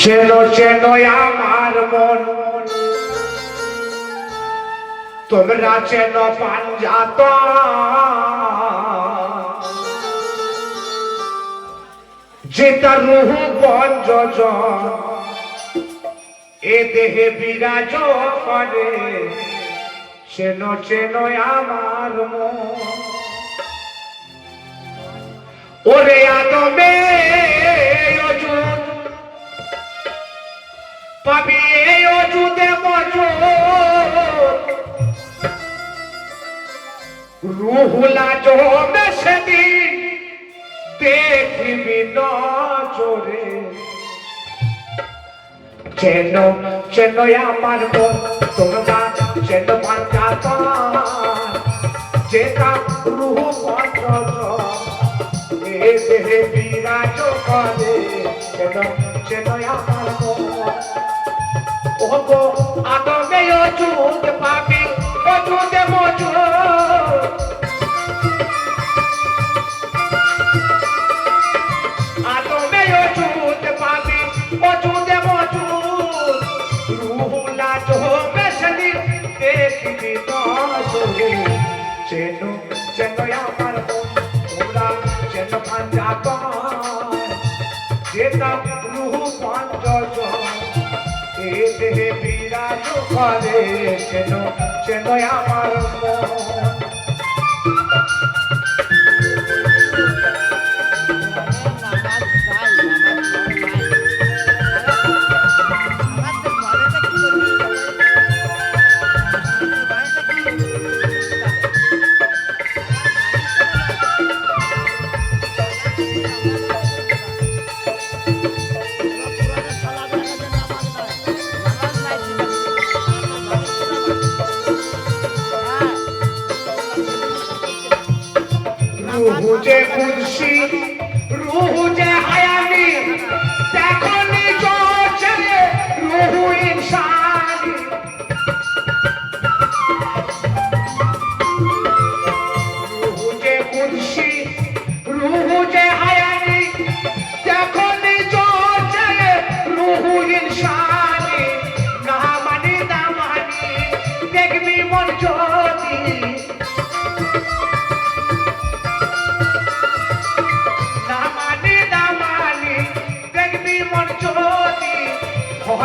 Chain chain আমার মন। তোমরা চেন পাঞ্জাত। যেটা রুহু পঞ্চজ এ দেহে বিরাজ করে চেন চেন আমার মন। ওরে আদমে পাবি এই রুহুলা জমে সেদিন দেখবি নজরে। চেন চেন আমার তোমরা চেন পাঞ্জাত যেটা রুহু পঞ্চজ এ দেহে বিরাজ করে চেন চেন আমার মন ওগো আদমে অজুদ পাবি অজুদে মজুদ আদমে অজুদ পাবি অজুদে মজুদ রুহুলা জমে সেদিন দেখবি নজরে। চেন চেন আমার তোমরা চেন পাঞ্জাব যেটা বিরাজ করে কেন কেন আমার মন? রুহু যে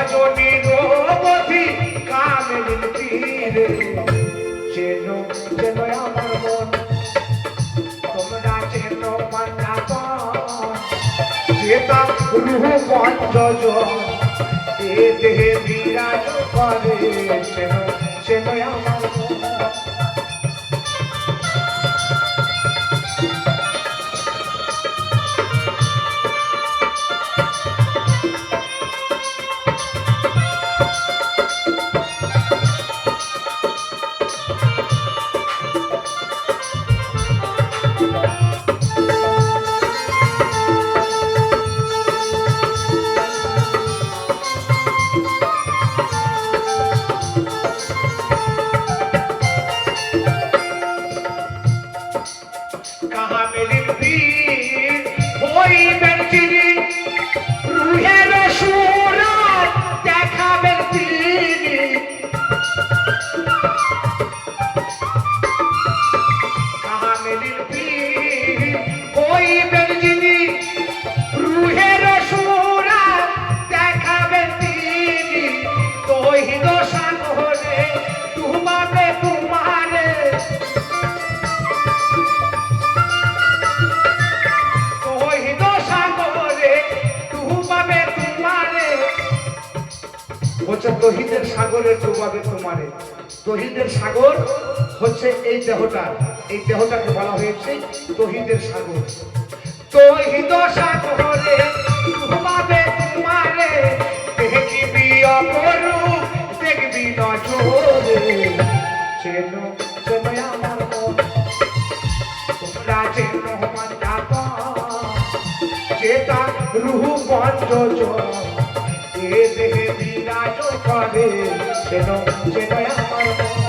ভজনি রোবধি কামিনীর তীরে। চেন চেন আমার মন, তোমরা চেন পাঞ্জাব যেতা রুহ পঞ্চজ এ দেহে বিরাজ করে, চেন ডুবাবে তোমারে। হচ্ছে তহিদের সাগরে ডুবাবে তোমারে। তহিদের সাগর হচ্ছে এই দেহটা। এই দেহটাকে বলা হয়েছে তহিদের সাগর। তহিদ সাগরে ডুবাবে তোমারে। দেখবি অপরূপ, দেখবি নজরে চেন চেন আমার মন। তোমরা চেন মন্দাপ চেতা রুহু পঞ্চজ এ দেহে বিরাজ করে চেন চেন আমার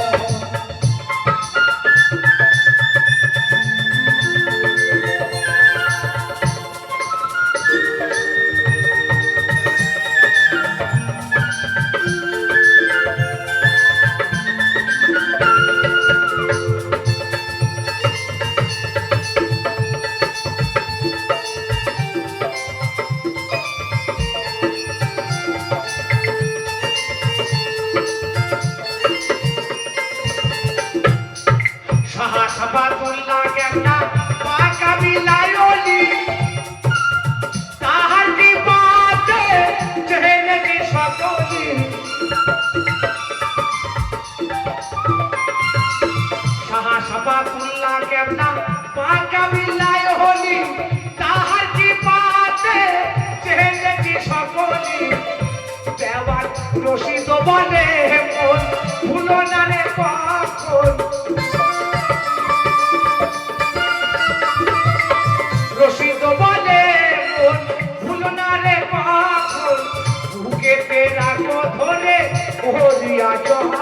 সাবাতুল্লাহ কেমনা? পাকা বিল্লায় হলি, তাহার কি পাতে চেহেছি সকলি। দেওয়ার রশিদ বলে, মন ভুলো না রে কখন রশিদ বলে, মন ভুলো না রে কখন বুকেতে রাখো ধরে ওরিয়া জহা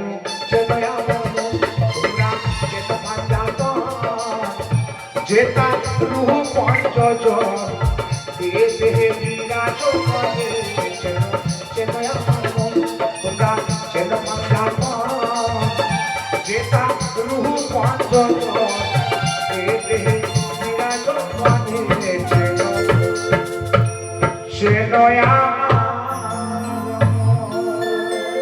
যেতা রুহ পঞ্চজ। এ দেহে বিরাজ করে চেনো তোমরা চেনো যেতা রুহ পঞ্চজ।